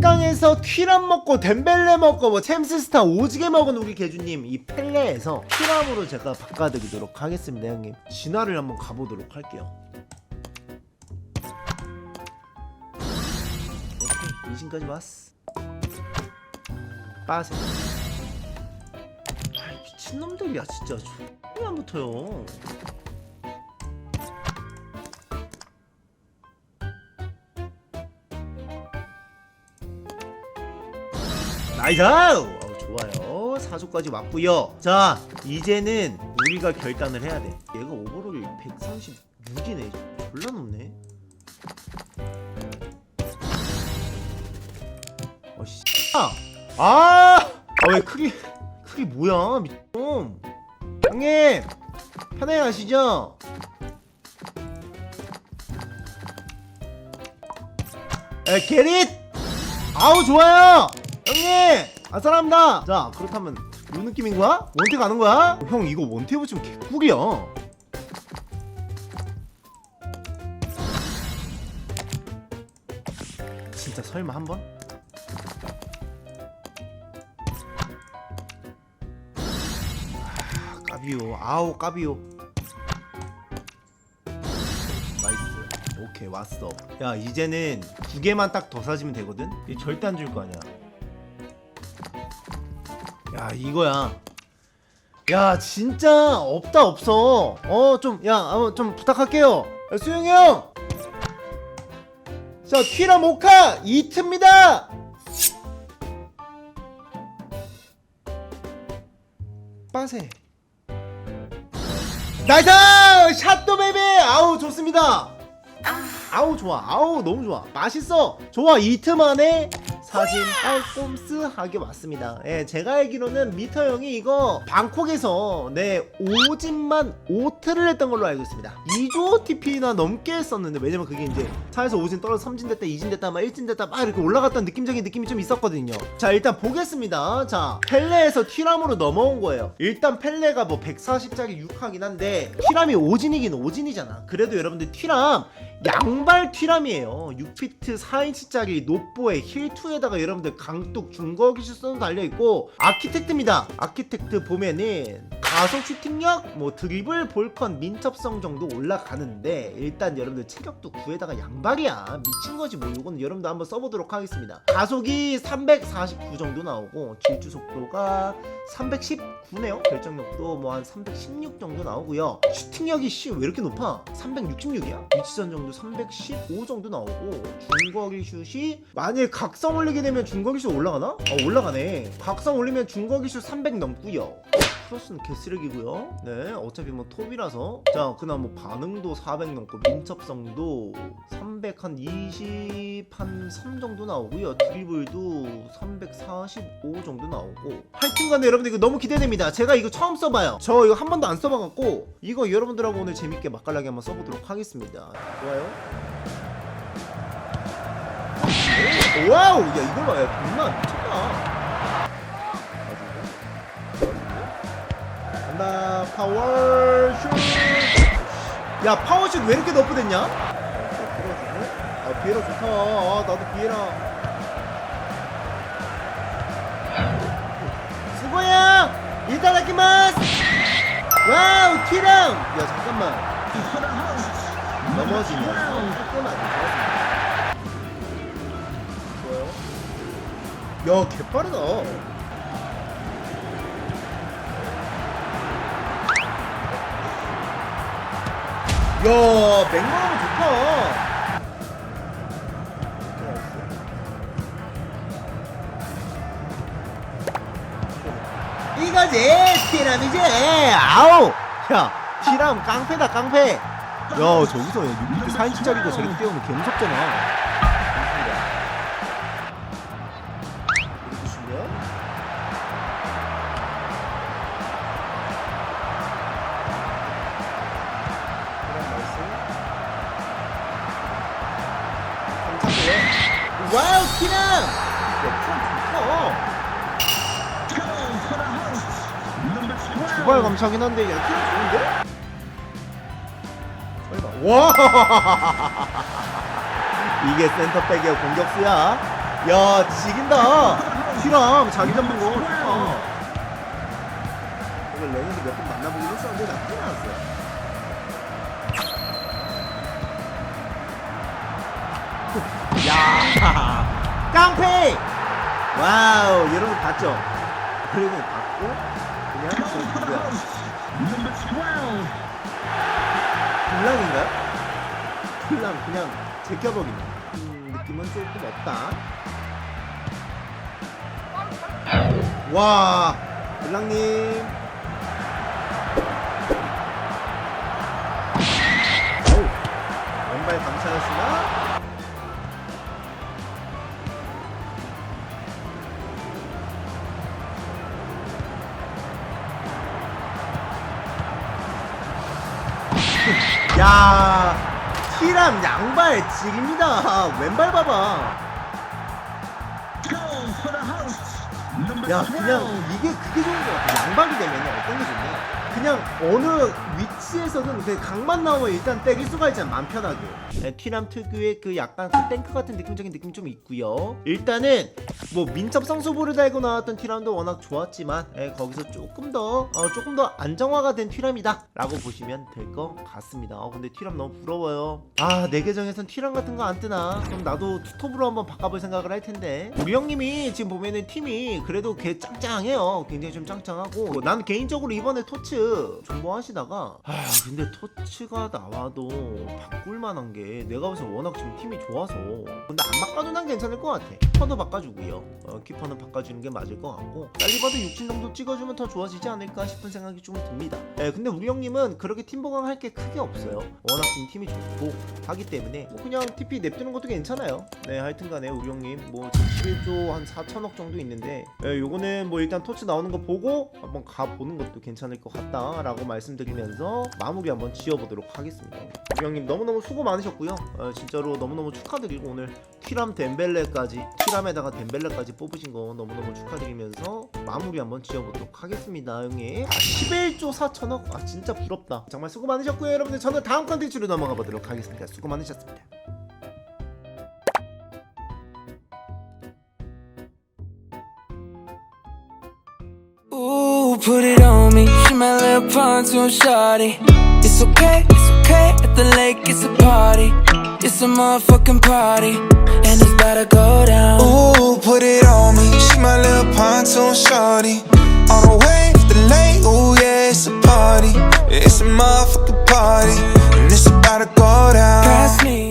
랭강에서 퀴람 먹고 덴벨레 먹고 뭐 챔스스타 오지게 먹은 우리 개주님 이 펠레에서 퀴람으로 제가 바꿔드리도록 하겠습니다 형님. 진화를 한번 가보도록 할게요. 오케이 인신까지 왔어. 빠세. 아 미친놈들이야 진짜. 안 붙어요 나이스! 어, 좋아요. 사조까지 왔고요. 자, 이제는 우리가 결단을 해야 돼. 얘가 오버롤이 136이네. 졸라 높네. 어, 씨. 아! 아! 아, 왜 크기, 크기 뭐야? 미좀 형님! 편하게 가시죠? 에, 게릿! 아우, 좋아요! 형님! 아싸랍니다! 자, 그렇다면, 요 느낌인 거야? 원태 가는 거야? 어, 형, 이거 원태 붙이면 개꿀이야. 진짜 설마 한 번? 아, 까비오. 아우, 까비오. 나이스. 오케이, 왔어. 야, 이제는 두 개만 딱 더 사주면 되거든? 얘 절대 안 줄 거 아니야. 야, 이거야. 야, 진짜 없다 없어. 어, 좀, 야, 어, 좀 부탁할게요. 야, 수영이 형! 자, 퀴라 모카 이트입니다! 빠세. 나이스! 샷도 베이비! 아우, 좋습니다. 아우 좋아 아우 너무 좋아 맛있어 좋아 이틀 만에 사진 깔꼼스하게 왔습니다. 예 제가 알기로는 미터 형이 이거 방콕에서 네 오진만 오트를 했던 걸로 알고 있습니다. 2조 TP나 넘게 했었는데 왜냐면 그게 이제 4에서 5진 떨어져 3진 됐다 2진 됐다 막 1진 됐다 막 이렇게 올라갔던 느낌적인 느낌이 좀 있었거든요. 자 일단 보겠습니다. 자 펠레에서 튀람으로 넘어온 거예요. 일단 펠레가 뭐 140짜리 6하긴 한데 튀람이 5진이긴 5진이잖아. 그래도 여러분들 튀람 양발 튀람이에요. 6피트 4인치짜리 노보에 힐2에 다가 여러분들 강뚝 중거 기술 써도 달려 있고 아키텍트입니다. 아키텍트 보면은 가속 슈팅력 뭐 드리블 볼컨 민첩성 정도 올라가는데 일단 여러분들 체격도 9에다가 양발이야. 미친 거지 뭐. 이거는 여러분들 한번 써보도록 하겠습니다. 가속이 349 정도 나오고 질주 속도가 319네요. 결정력도 뭐 한 316 정도 나오고요. 슈팅력이 씨 왜 이렇게 높아? 366이야. 위치선 정도 315 정도 나오고 중거리 슛이 만약에 각성 올리게 되면 중거리 슛 올라가나? 아 올라가네. 각성 올리면 중거리 슛300 넘고요. 크로스는 개쓰레기고요. 네 어차피 뭐 톱이라서. 자 그나마 뭐 반응도 400 넘고 민첩성도 300 한 20 한 3 정도 나오고요. 드리블도 345 정도 나오고. 하여튼간에 여러분들 이거 너무 기대됩니다. 제가 이거 처음 써봐요. 저 이거 한 번도 안 써봐갖고 이거 여러분들하고 오늘 재밌게 맛깔나게 한번 써보도록 하겠습니다. 좋아요 와우 야 이걸 봐 야 존나 미쳤다 간다 파워 슛. 야 파워 슛왜 이렇게 너프됐냐? 아 비에라 좋다. 아 나도 비에라. 수고야. 이따다키마스. 와우 티랑. 야 잠깐만. 넘어지냐? 조금 안 좋아요. 야 개빠르다. 야, 맥락은 좋다. 이거지, 티람이지. 아우, 야, 티람 깡패다 깡패. 야, 저기서 6m 4인치짜리가 저렇게 뛰어오면 개 무섭잖아. 말씀. 감사해요. 와우 키랑. 좋다. 두발 감차긴 한데 야 키랑 좋은데? 와. 이게 센터백이야 공격수야. 야 지긴다 티람 자기 잡는 거 좋다 이거 레전드 몇번 만나보긴 했었는데 나쁘진 않았어요 야. 깡패! 와우 거 봤죠? 그리고 봤고 그냥 저 누구야? 블랑인가요? 블랑 그냥 제껴버리는 음, 느낌은 조금 없다. 와 블랑님. 어우, 왼발 감차였으나 티람 양발 지립니다. 왼발 봐봐. 야 그냥 이게 그게 좋은 거 같아. 양발이 되면 어떤 게 좋냐 그냥 어느 위치에서든 그 각만 나오면 일단 때릴 수가 있잖아 맘 편하게. 네, 티람 특유의 그 약간 그 탱크 같은 느낌적인 느낌 좀 있고요. 일단은 뭐 민첩 성수보를 달고 나왔던 티람도 워낙 좋았지만 예, 거기서 조금 더 어, 조금 더 안정화가 된 티람이다 라고 보시면 될 것 같습니다. 어, 근데 티람 너무 부러워요. 아내 계정에선 티람 같은 거 안 뜨나? 그럼 나도 투톱으로 한번 바꿔볼 생각을 할 텐데. 우리 형님이 지금 보면은 팀이 그래도 개 짱짱해요. 굉장히 좀 짱짱하고. 난 개인적으로 이번에 토츠 존버하시다가 아 근데 토츠가 나와도 바꿀 만한 게 내가 봐서 워낙 지금 팀이 좋아서. 근데 안 바꿔도 난 괜찮을 것 같아. 키퍼도 바꿔주고요. 어, 키퍼는 바꿔주는 게 맞을 것 같고. 빨리봐도 60 정도 찍어주면 더 좋아지지 않을까 싶은 생각이 좀 듭니다. 예, 근데 우리 형님은 그렇게 팀 보강 할 게 크게 없어요. 워낙 지금 팀이 좋고 하기 때문에. 뭐 그냥 TP 냅두는 것도 괜찮아요. 네 하여튼간에 우리 형님 뭐 11조 한 4천억 정도 있는데 예, 요거는 뭐 일단 토치 나오는 거 보고 한번 가보는 것도 괜찮을 것 같다 라고 말씀드리면서 마무리 한번 지어보도록 하겠습니다. 형님 너무너무 수고 많으셨고요. 어, 진짜로 너무너무 축하드리고 오늘 티람 덴벨레까지 티람에다가 덴벨레까지 뽑으신 거 너무너무 축하드리면서 마무리 한번 지어보도록 하겠습니다 형님. 아, 11조 4천억? 아 진짜 부럽다. 정말 수고 많으셨고요 여러분들. 저는 다음 컨텐츠로 넘어가 보도록 하겠습니다. 수고 많으셨습니다 put it on me. She my little pontoon shawty. It's okay, it's okay. At the lake, it's a party. It's a motherfucking party, and it's about to go down. Ooh, put it on me. She my little pontoon shawty. On the way to the lake, ooh yeah, it's a party. It's a motherfucking party, and it's about to go down. Pass me.